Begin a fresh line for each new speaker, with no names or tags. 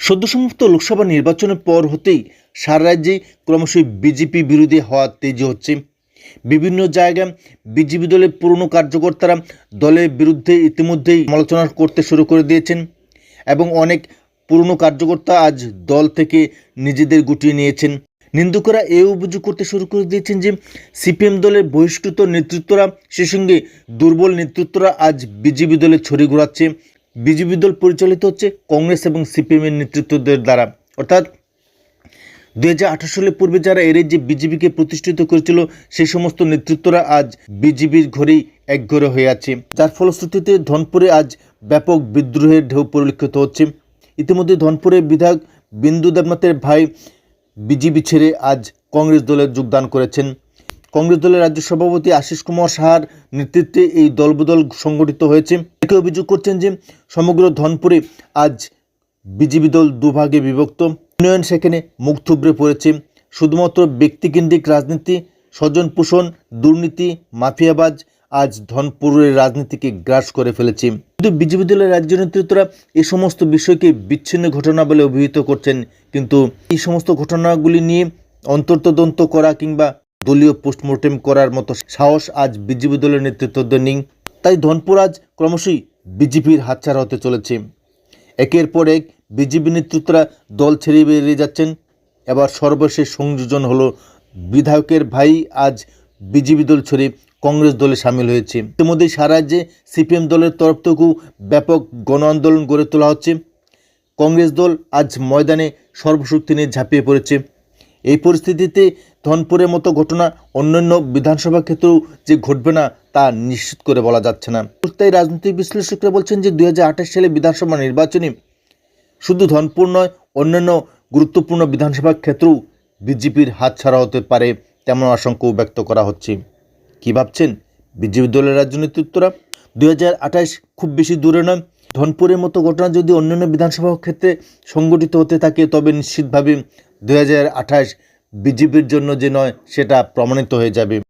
সদ্য সমাপ্ত লোকসভা নির্বাচনের পর হতেই সারা রাজ্যে ক্রমশই বিজেপি বিরোধী হওয়া তেজি হচ্ছে। বিভিন্ন জায়গায় বিজেপি দলের পুরনো কার্যকর্তারা দলের বিরুদ্ধে ইতিমধ্যেই সমালোচনা করতে শুরু করে দিয়েছেন এবং অনেক পুরনো কার্যকর্তা আজ দল থেকে নিজেদের গুটিয়ে নিয়েছেন। নিন্দুকরা এ অভিযোগ করতে শুরু করে দিয়েছেন যে সিপিএম দলের বহিষ্কৃত নেতৃত্বরা সে সঙ্গে দুর্বল নেতৃত্বরা আজ বিজেপি দলে ছড়ি ঘোরাচ্ছে। বিজেপি দল পরিচালিত হচ্ছে কংগ্রেস এবং সিপিএমের নেতৃত্বদের দ্বারা। অর্থাৎ দুই হাজার আঠারো সালের পূর্বে যারা এর যে বিজেপিকে প্রতিষ্ঠিত করেছিল, সেই সমস্ত নেতৃত্বরা আজ বিজেপির ঘরেই একঘরে হয়ে আছে। যার ফলশ্রুতিতে ধনপুরে আজ ব্যাপক বিদ্রোহের ঢেউ পরিলক্ষিত হচ্ছে। ইতিমধ্যে ধনপুরের বিধায়ক বিন্দু দেবনাথের ভাই বিজেপি ছেড়ে আজ কংগ্রেস দলে যোগদান করেছেন। কংগ্রেস দলের রাজ্য সভাপতি আশিস কুমার সাহার নেতৃত্বে এই দলবদল সংগঠিত হয়েছে। একে অভিযোগ করছেন যে সমগ্র ধনপুরে আজ বিজেপি দল দুভাগে বিভক্ত। উন্নয়ন সেখানে মুখ থুবড়ে পড়েছে। শুধুমাত্র ব্যক্তিকেন্দ্রিক রাজনীতি স্বজন পোষণ দুর্নীতি, মাফিয়াবাজ আজ ধনপুরের রাজনীতিকে গ্রাস করে ফেলেছে। কিন্তু বিজেপি দলের রাজ্য নেতৃত্বরা এই সমস্ত বিষয়কে বিচ্ছিন্ন ঘটনা বলে অভিহিত করছেন। কিন্তু এই সমস্ত ঘটনাগুলি নিয়ে অন্তর্তদন্ত করা কিংবা দলীয় পোস্টমর্টেম করার মতো সাহস আজ বিজেপি দলের নেতৃত্ব নেই তাই ধনপুর আজ ক্রমশই বিজেপির হাতছাড়া হতে চলেছে। একের পর এক বিজেপি নেতৃত্বরা দল ছেড়ে বেরিয়ে যাচ্ছেন। এবার সর্বশেষ সংযোজন হলো বিধায়কের ভাই আজ বিজেপি দল ছেড়ে কংগ্রেস দলে সামিল হয়েছে। ইতিমধ্যে সারা রাজ্যে সিপিএম দলের তরফ থেকেও ব্যাপক গণ আন্দোলন গড়ে তোলা হচ্ছে। কংগ্রেস দল আজ ময়দানে সর্বশক্তি নিয়ে ঝাঁপিয়ে পড়েছে। এই পরিস্থিতিতে ধনপুরের মতো ঘটনা অন্যান্য বিধানসভা ক্ষেত্রেও যে ঘটবে না, তা নিশ্চিত করে বলা যাচ্ছে না। তাই রাজনৈতিক বিশ্লেষকরা বলছেন যে দুই সালে বিধানসভা নির্বাচনে শুধু ধনপুর নয়, অন্যান্য গুরুত্বপূর্ণ বিধানসভা ক্ষেত্রেও বিজেপির হাতছাড়া হতে পারে তেমন আশঙ্কাও ব্যক্ত করা হচ্ছে। কী ভাবছেন বিজেপি দলের রাজ্য নেতৃত্বরা দুই খুব বেশি দূরে নয়। ধনপুরের মতো ঘটনা যদি অন্যান্য বিধানসভা ক্ষেত্রে সংগঠিত হতে থাকে, তবে নিশ্চিতভাবে দু হাজার আঠাশ বিজেপির জন্য যে নয় সেটা প্রমাণিত হয়ে যাবে।